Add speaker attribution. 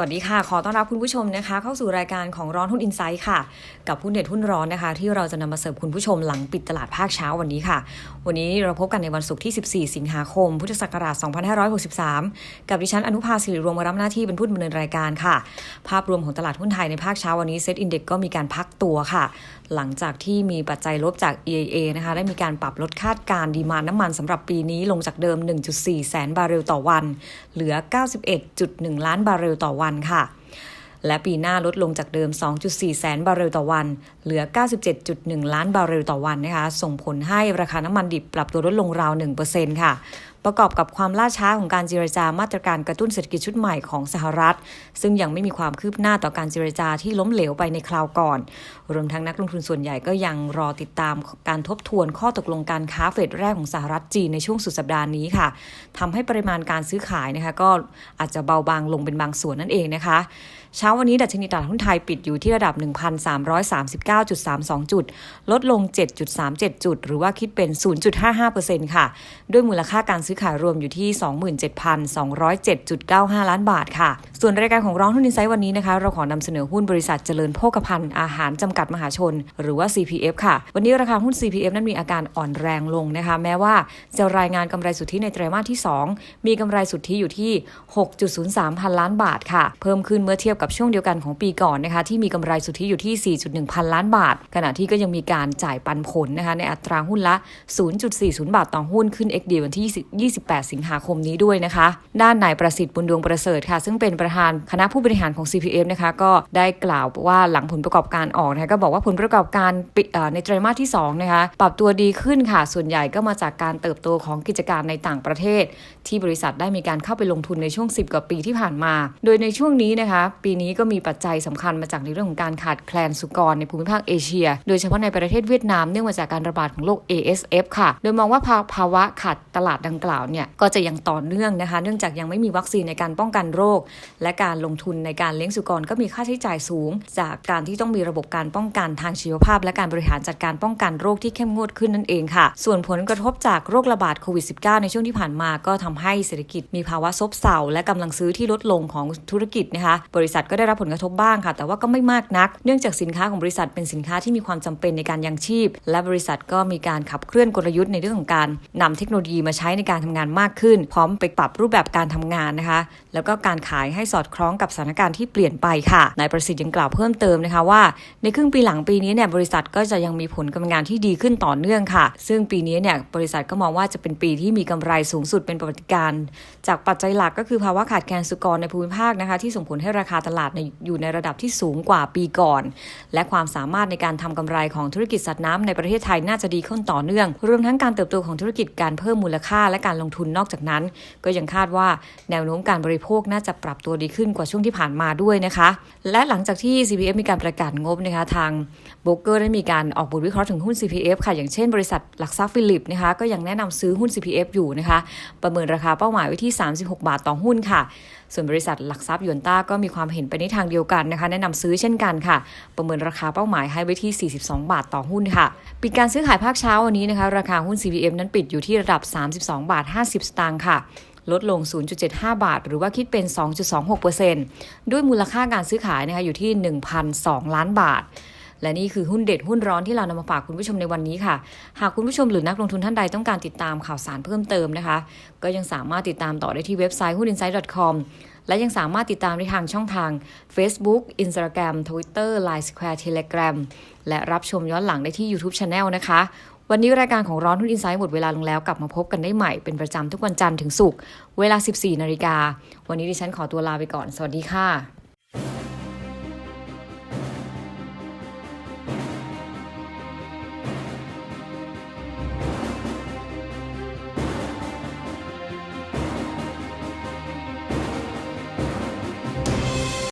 Speaker 1: วัสดีค่ะ ขอต้อนรับคุณผู้ชมนะคะ เข้าสู่รายการของร้อนหุ้นอินไซต์ค่ะ กับหุ้นเด็ดหุ้นร้อนนะคะ ที่เราจะนำมาเสิร์ฟคุณผู้ชมหลังปิดตลาดภาคเช้าวันนี้ค่ะ วันนี้เราพบกันในวันศุกร์ที่ 14 สิงหาคม พุทธศักราช 2563 กับดิฉันอนุภาสิริรวมมารับหน้าที่เป็นผู้ดำเนินรายการค่ะ ภาพรวมของตลาดหุ้นไทยในภาคเช้าวันนี้เซ็ตอินเด็กก็มีการพักตัวค่ะ หลังจากที่มีปัจจัยลบจาก EIA นะคะได้มีการปรับลดคาดการณ์ดีมานน้ำมันสำหรับปีนี้ลงจากเดิม 1.4 แสนบาร์เรลต่อวัน เหลือ 91.1 ล้านบาร์เรลต่อวันค่ะ และปีหน้าลดลงจากเดิม 2.4 แสนบาร์เรลต่อวัน เหลือ 97.1 ล้านบาร์เรลต่อวันนะคะ ส่งผลให้ราคาน้ำมันดิบปรับตัวลดลงราว 1%ค่ะ ประกอบกับความล่าช้าของการเจรจามาตรการกระตุ้นเศรษฐกิจชุดใหม่ของสหรัฐ ซึ่งยังไม่มีความคืบหน้าต่อการเจรจาที่ล้มเหลวไปในคราวก่อน รวมทั้งนักลงทุนส่วนใหญ่ก็ยังรอติดตามการทบทวนข้อตกลงการค้าเฟดแรกของสหรัฐจีนในช่วงสุดสัปดาห์นี้ค่ะทำให้ปริมาณการซื้อขายนะคะก็อาจจะเบาบางลงเป็นบางส่วนนั่นเองนะคะเช้าวันนี้ดัชนีตลาดหุ้นไทยปิดอยู่ที่ระดับ 1,339.32 จุด ลดลง 7.37 จุด หรือว่าคิดเป็น 0.55%ค่ะ ด้วยมูลค่าการซื้อขายรวมอยู่ที่ 27,207.95 ล้านบาทค่ะ ส่วนรายการของร้องหุ้นอินไซต์วันนี้นะคะ เราขอนำเสนอหุ้นบริษัทเจริญโภคภัณฑ์อาหารจำกัดมหาชน หรือว่า CPF ค่ะ วันนี้ราคาหุ้น CPF นั้นมีอาการอ่อนแรงลงนะคะ แม้ว่าจะรายงานกำไรสุทธิในไตรมาสที่ 2 มีกำไรสุทธิอยู่ที่ 6.03 พันล้านบาทค่ะ เพิ่มขึ้นเมื่อเทียบกับช่วงเดียวกันของปีก่อนนะคะ ที่มีกำไรสุทธิอยู่ที่ 4.1 พันล้านบาท ขณะที่ก็ยังมีการจ่ายปันผลนะคะในอัตราหุ้นละ 0.40 บาทต่อหุ้นขึ้น XD วันที่28 สิงหาคมนี้ด้วยนะคะ ด้านนายประสิทธิ์บุญดวงประเสริฐค่ะ ซึ่งเป็นประธานคณะผู้บริหารของ CPF นะคะก็ได้กล่าวว่าหลังผลประกอบการออกนะคะก็บอกว่าผลประกอบการในไตรมาสที่2นะคะปรับตัวดีขึ้นค่ะ ส่วนใหญ่ก็มาจากการเติบโตของกิจการในต่างประเทศ ที่บริษัทได้มีการเข้าไปลงทุนในช่วง 10 กว่าปีที่ผ่านมา โดยในช่วงนี้นะคะ ปีนี้ก็มีปัจจัยสำคัญมาจากในเรื่องของการขาดแคลนสุกรในภูมิภาคเอเชีย โดยเฉพาะในประเทศเวียดนามเนื่องมาจากการระบาดของโรค ASF ค่ะ โดยมองว่าภาวะขาดตลาดดังกล่าวกล่าวเนี่ยก็จะยังต่อเนื่องนะคะ เนื่องจากยังไม่มีวัคซีนในการป้องกันโรค และการลงทุนในการเลี้ยงสุกรก็มีค่าใช้จ่ายสูง จากการที่ต้องมีระบบการป้องกันทางชีวภาพ และการบริหารจัดการป้องกันโรคที่เข้มงวดขึ้นนั่นเองค่ะ ส่วนผลกระทบจากโรคระบาดโควิด -19 ในช่วงที่ผ่านมาก็ทำให้เศรษฐกิจมีภาวะซบเซาและกำลังซื้อที่ลดลงของธุรกิจนะคะ บริษัทก็ได้รับผลกระทบบ้างค่ะ แต่ว่าก็ไม่มากนัก เนื่องจากสินค้าของบริษัทเป็นสินค้าที่มีความจำเป็นในการยังชีพ และบริษัทก็มีการขับเคลื่อนกลยุทธ์ในเรื่องของการนำเทคโนโลยีมาใช้ในการทำงานมากขึ้น พร้อมไปปรับรูปแบบการทำงานนะคะ แล้วก็การขายให้สอดคล้องกับสถานการณ์ที่เปลี่ยนไปค่ะนายประสิทธิ์ยังกล่าวเพิ่มเติมนะคะว่า ในครึ่งปีหลังปีนี้เนี่ยบริษัทก็จะยังมีผลกำลังงานที่ดีขึ้นต่อเนื่องค่ะ ซึ่งปีนี้เนี่ยบริษัทก็มองว่าจะเป็นปีที่มีกำไรสูงสุดเป็นประวัติการณ์จากปัจจัยหลักก็คือภาวะขาดแคลนสุกรในภูมิภาคนะคะ ที่ส่งผลให้ราคาตลาดอยู่ในระดับที่สูงกว่าปีก่อน และความสามารถในการทำกำไรของธุรกิจสัตว์น้ำในประเทศไทยน่าจะดีขึ้นต่อเนื่อง รวมทั้งการเติบโตของธุรกิจการเพิ่มมูลค่าและการลงทุนนอกจากนั้น ก็ยังคาดว่าแนวโน้มการบริโภคน่าจะปรับตัวดีขึ้นกว่าช่วงที่ผ่านมาด้วยนะคะ และหลังจากที่ CPF มีการประกาศงบนะคะทางโบรกเกอร์ได้มีการออกบทวิเคราะห์ถึงหุ้น CPF ค่ะอย่างเช่นบริษัทหลักทรัพย์ฟิลิปนะคะก็ยังแนะนำซื้อหุ้น CPF อยู่นะคะ ประเมินราคาเป้าหมายไว้ที่ 36 บาทต่อหุ้นค่ะส่วนบริษัทหลักทรัพย์ยวนต้าก็มีความเห็นไปในทางเดียวกันนะคะ แนะนำซื้อเช่นกันค่ะ ประเมินราคาเป้าหมายให้ไว้ที่ 42 บาทต่อหุ้นค่ะ ปิดการซื้อขายภาคเช้าวันนี้นะคะ ราคาหุ้น CPF นั้นปิดอยู่ที่ระดับ 32 บาท 50 สตางค์ค่ะลดลง 0.75 บาท หรือว่าคิดเป็น 2.26%ด้วยมูลค่าการซื้อขายนะคะอยู่ที่ 1,002 ล้านบาท และนี่คือหุ้นเด็ดหุ้นร้อนที่เรานำมาฝากคุณผู้ชมในวันนี้ค่ะ หากคุณผู้ชมหรือนักลงทุนท่านใดต้องการติดตามข่าวสารเพิ่มเติมนะคะ ก็ยังสามารถติดตามต่อได้ที่เว็บไซต์หุ้น insight com และยังสามารถติดตามได้ทางช่องทาง Facebook Instagram Twitter Line Square Telegram และรับชมย้อนหลังได้ที่ YouTube Channel นะคะ วันนี้รายการของร้อนหุ้นอินไซต์หมดเวลาลงแล้วกลับมาพบกันได้ใหม่เป็นประจำทุกวันจันทร์ถึงศุกร์เวลา 14 นาฬิกา วันนี้ดิฉันขอตัวลาไปก่อน สวัสดีค่ะ